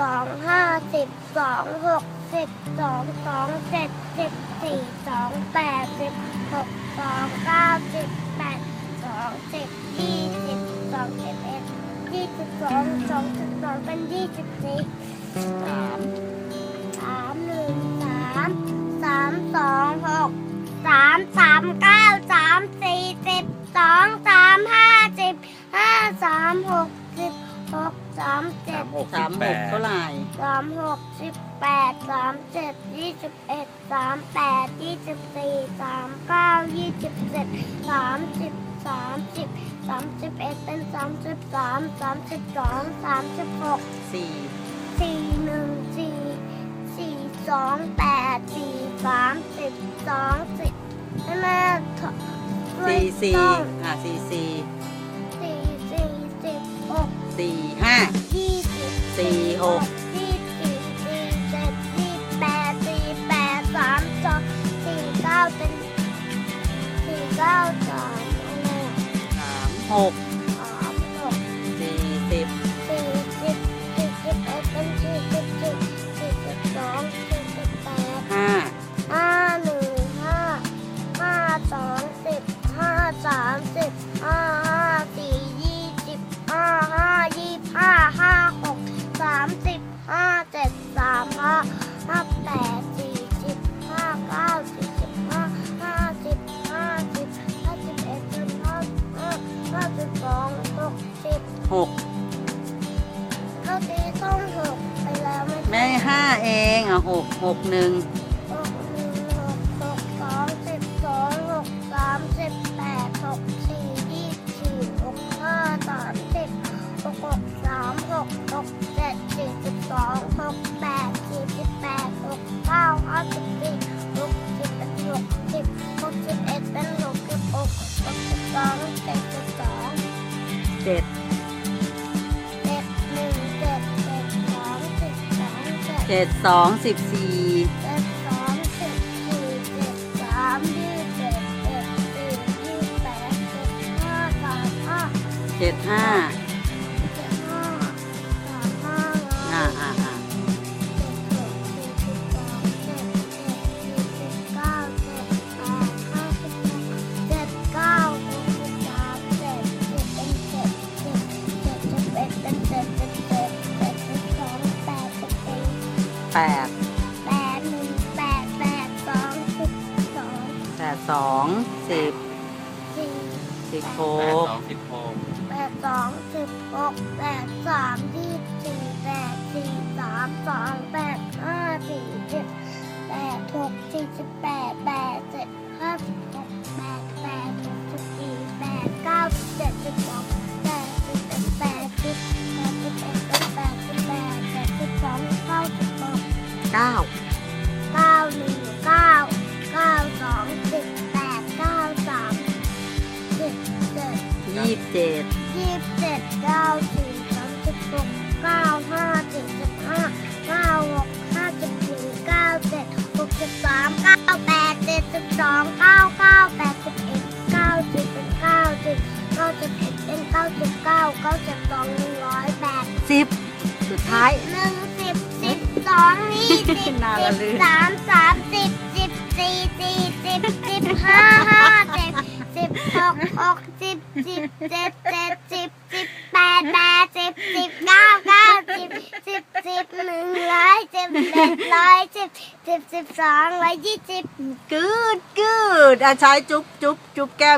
สองห้าสิบสองหกสิบสองสองเจ็ดสิบสี่สองแปดสิบหกสองเก้าสิบแปดสองสิบยี่สิบสองสิบเอ็ดยี่สิบสองสองสิบสองเป็นยี่สิบสี่สามสามหนึ่งสามสามสองหกสามสามเก้าสามสี่สิบสองสามห้าสิบห้าสามหกามเจ็ดหกสามหกเท่าไหร่สามหกสิบแปดสามเจ็ดยี่สิบเอ็ดสามแปดยี่สิบสี่สามเก้ายี่สิบเจ็ดสามสิบสามสิบสามสิบเอ็ดเป็นสามสิบสามสามสิบสองสามสิบหกสี่สี่หนึ่งสี่สี่สองแปดสี่สามสิบสองสิบใช่ไหมถสี่สี่ต้องอะสี่สี่สี่สี่สิบหกสี่ห้ายี่ สิบสี่หกยี่สิบสี่เจ็ดยี่แปดสี่แปดสามสองสี่เก้าเป็นสี่เก้าสามอะไรสามหก หกเท่าที่ต้องหกไปแล้วไม่แม่ห้าเองอะหกหกหนึ่งหกหนึ่งหกหกสองสิบสองหกสามสิบแปดหกสี่ยี่สิบสี่หกห้าสามสิบหกหกสามหกหกเจ็ดสี่สิบสองหกแปดสี่สิบแปดหกเก้าห้าสิบสี่หกสิบเป็นหกสิบหกสิบเอ็ดเป็นหกสิบหกหกสิบสองเจ็ดสิบสอง เจ็ด เจ็ดเจ็ดสองสิบสี่เจ็ดสองสิบสี่เจ็ดสามยี่สิบเจ็ดเจ็ดสี่ยี่สิบแปดเจ็ดห้าสามห้าเจ็ดห้า แปดแปดหนึ่งแปดแปดสองสิบสองแปดสองสิบสี่สิบหแปดกสองสิบหกแปดสองสิบหกแปดสามยี่ เก้าเก้าหนึ่งเก้าเก้าสองสิบแปดเก้าสามสิบเจ็ดยี่สิบเจ็ดยี่สิบเจ็ดเก้าสี่สามสิบหกเก้าห้า ยี่สิบน่าสิละลืม สามสามสิบสิบสี่สี่สิบสิบห้าห้าสิบสิบหกหกสิบสิบเจ็ดเจ็ดสิบสิบแปดแปดสิบสิบเก้าเก้าสิบสิบสิบหนึ่งร้อยสิบเอ็ดร้อยสิบสิบสิบสองร้อยยี่สิบ กูดกูดอาใช้จุ๊บจุ๊บจุ๊บแก้ม